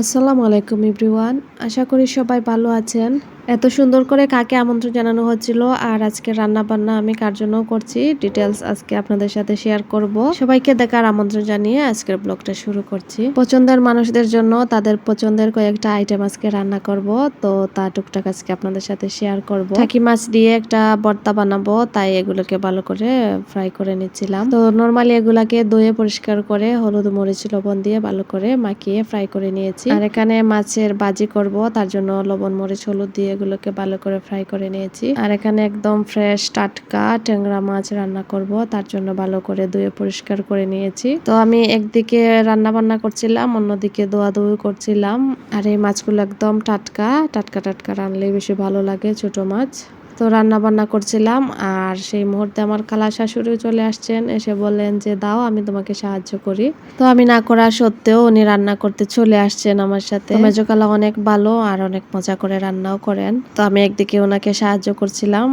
আসসালামু আলাইকুম এভরিওয়ান আশা করি সবাই ভালো আছেন। এত সুন্দর করে কাকে আমন্ত্রণ জানানো হচ্ছিল আর আজকে রান্না বান্না আমি কার জন্য করছি ডিটেলস আজকে আপনাদের সাথে শেয়ার করব। সবাইকে দেখার আমন্ত্রণ জানিয়ে আজকের ব্লগটা শুরু করছি। পছন্দের মানুষদের জন্য তাদের পছন্দের কয়েকটা আইটেম আজকে রান্না করব, তো তা টুকটাক আজকে আপনাদের সাথে শেয়ার করব। টাকি মাছ দিয়ে একটা ভর্তা বানাবো, তাই এগুলোকে ভালো করে ফ্রাই করে নিচ্ছিলাম। তো নর্মালি এগুলাকে ধুয়ে পরিষ্কার করে হলুদ, মরিচ, লবণ দিয়ে ভালো করে মাখিয়ে ফ্রাই করে নিয়েছি। আর এখানে মাছের বাজি করব, তার জন্য লবণ, মরিচ, হলুদ দিয়ে এগুলোকে ভালো করে ফ্রাই করে নিয়েছি। আর এখানে একদম ফ্রেশ টাটকা ট্যাংরা মাছ রান্না করব, তার জন্য ভালো করে ধুয়ে পরিষ্কার করে নিয়েছি। তো আমি একদিকে রান্না বান্না করছিলাম, অন্যদিকে দোয়া দোয়া করছিলাম। আর এই মাছগুলো একদম টাটকা টাটকা টাটকা রানলে বেশি ভালো লাগে ছোট মাছ। তো রান্না বান্না করছিলাম আর সেই মুহূর্তে আমার খালা শাশুড়ি চলে আসছেন। এসে বললেন যে, দাও, আমি তোমাকে সাহায্য করি। তো আমি না করা সত্ত্বেও উনি রান্না করতে চলে আসছেন আমার সাথে। মেজো খালা অনেক ভালো আর অনেক মজা করে রান্নাও করেন। তো আমি একদিকে ওনাকে সাহায্য করছিলাম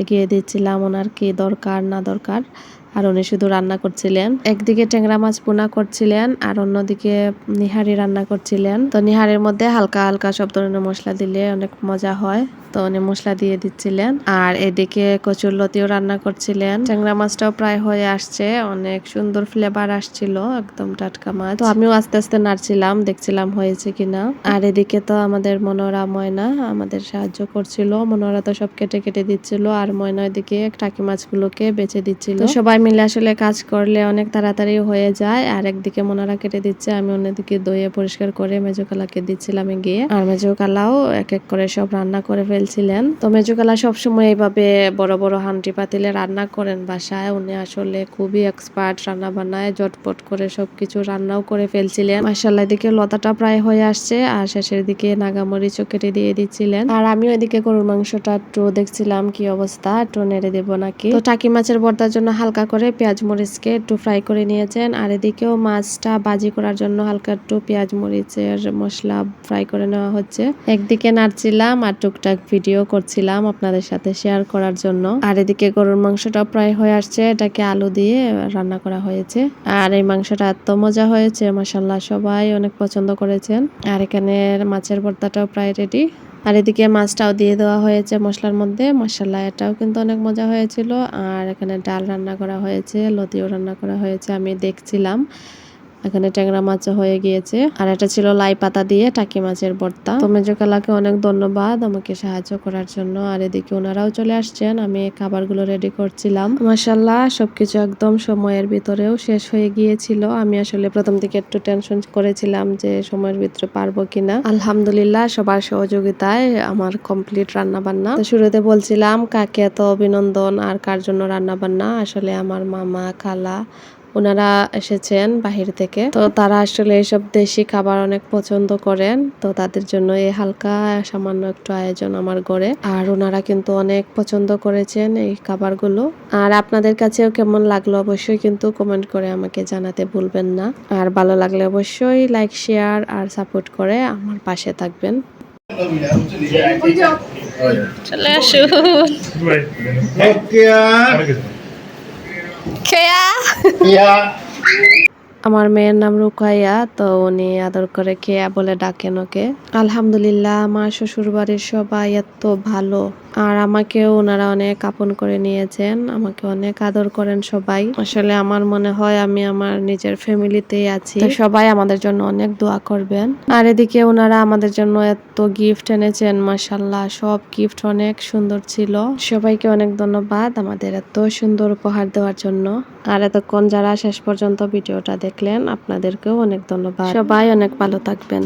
এগিয়ে দিচ্ছিলাম ওনার কি দরকার, না দরকার, আর উনি শুধু রান্না করছিলেন। একদিকে ট্যাংরা মাছ পোনা করছিলেন আর অন্যদিকে নিহারি রান্না করছিলেন। তো নিহারির মধ্যে হালকা হালকা সব ধরনের মশলা দিলে অনেক মজা হয়। তো উনি মশলা দিয়ে দিচ্ছিলেন। আর এদিকে কচুর লতিও রান্না করছিলেন। ট্যাংরা মাছটাও প্রায় হয়ে আসছে। অনেক সুন্দর ফ্লেভার আসছিল, একদম টাটকা মাছ। তো আমিও আস্তে আস্তে নাড়ছিলাম, দেখছিলাম হয়েছে কিনা। আর এদিকে তো আমাদের মনোরা ময়না আমাদের সাহায্য করছিল। মনোরা তো সব কেটে কেটে দিচ্ছিল আর ময়না এদিকে টাকি মাছগুলোকে বেছে দিচ্ছিল। সবাই মিলে আসলে কাজ করলে অনেক তাড়াতাড়ি হয়ে যায়। আর একদিকে মনোরা কেটে দিচ্ছে, আমি অন্যদিকে দইয়ে পরিষ্কার করে মেজোকালাকে দিচ্ছিলাম গিয়ে আর মেজোকালাও এক এক করে সব রান্না করে ফেলছিলেন। তো মেজোকালা সবসময় এইভাবে বড় বড় হান্ডি পাতিলে রান্না করেন বাসায়। উনি আসলে খুবই এক্সপার্ট রান্না বান্নায় জটপট করে সবকিছু রান্নাও করে ফেলছিলেন। মাসাল্লাহ এদিকে লতাটা প্রায় হয়ে আসছে আর শেষের দিকে নাগামরিচও কেটে দিয়ে দিচ্ছিলেন। আর আমিও এদিকে গরুর মাংসটা একটু দেখছিলাম কি অবস্থা, একটু নেড়ে দেবো নাকি? তো টাকি মাছের ভর্তার জন্য হালকা করে পেঁয়াজ মরিচকে একটু ফ্রাই করে নিয়েছেন। আর এদিকেও মাছটা বাজি করার জন্য হালকা একটু পেঁয়াজ মরিচের মশলা ফ্রাই করে নেওয়া হচ্ছে। একদিকে নাড়ছিলাম আর টুকটাক ভিডিও করছিলাম আপনাদের সাথে শেয়ার করার জন্য। আর এদিকে গরুর মাংসটা প্রায় হয়ে আসছে। এটাকে আলু দিয়ে রান্না করা হয়েছে। আর এই মাংসটা এত মজা হয়েছে মাসাল্লাহ সবাই অনেক পছন্দ করেছেন। আর এখানে মাছের ভর্তাটাও প্রায় রেডি আর এদিকে মাছটাও দিয়ে দেওয়া হয়েছে মশলার মধ্যে। মশলা এটাও কিন্তু অনেক মজা হয়েছিল। আর এখানে ডাল রান্না করা হয়েছে, লতিও রান্না করা হয়েছে, আমি দেখছিলাম। এখানে ট্যাংরা মাছও হয়ে গিয়েছে। আর এটা ছিল লাই পাতা দিয়ে টাকি মাছের ভর্তা। তো মেজোকালাকে অনেক ধন্যবাদ আমাকে সাহায্য করার জন্য। আর এদিকে ওনারাও চলে আসছেন। আমি খাবারগুলো রেডি করছিলাম। মাসাল্লাহ সবকিছু একদম সময়ের ভিতরেও শেষ হয়ে গিয়েছিল। আমি আসলে প্রথম দিকে একটু টেনশন করেছিলাম যে সময়ের ভিতরে পারব কিনা। আলহামদুলিল্লাহ, সবার সহযোগিতায় আমার কমপ্লিট রান্না বান্না শুরুতে বলছিলাম, কাকে এত অভিনন্দন আর কার জন্য রান্না বান্না আসলে আমার মামা, খালা ওনারা এসেছেন বাহির থেকে। তো তারা আসলে এইসব দেশি খাবার অনেক পছন্দ করেন। তো তাদের জন্য এই হালকা সামান্য একটু আয়োজন আমার ঘরে আর ওনারা কিন্তু অনেক পছন্দ করেছেন এই খাবারগুলো। আর আপনাদের কাছেও কেমন লাগল অবশ্যই কিন্তু কমেন্ট করে আমাকে জানাতে ভুলবেন না। আর ভালো লাগলে অবশ্যই লাইক শেয়ার আর সাপোর্ট করে আমার পাশে থাকবেন। চলে আসুন। খেয়া। আমার মেয়ের নাম রুকাইয়া তো উনি আদর করে খেয়া বলে ডাকেন ওকে। আলহামদুলিল্লাহ আমার শ্বশুর বাড়ির সবাই এত ভালো। আর আমাকেও ওনারা অনেক আপন করে নিয়েছেন, আমাকে অনেক আদর করেন সবাই। আসলে আমার মনে হয় আমি আমার নিজের ফ্যামিলিতেই আছি। সবাই আমাদের জন্য অনেক দোয়া করবেন। আর এদিকে ওনারা আমাদের জন্য এত গিফট এনেছেন মাসাল্লাহ সব গিফট অনেক সুন্দর ছিল। সবাইকে অনেক ধন্যবাদ আমাদের এত সুন্দর উপহার দেওয়ার জন্য। আর এতক্ষণ যারা শেষ পর্যন্ত ভিডিওটা দেখলেন, আপনাদেরকেও অনেক ধন্যবাদ। সবাই অনেক ভালো থাকবেন।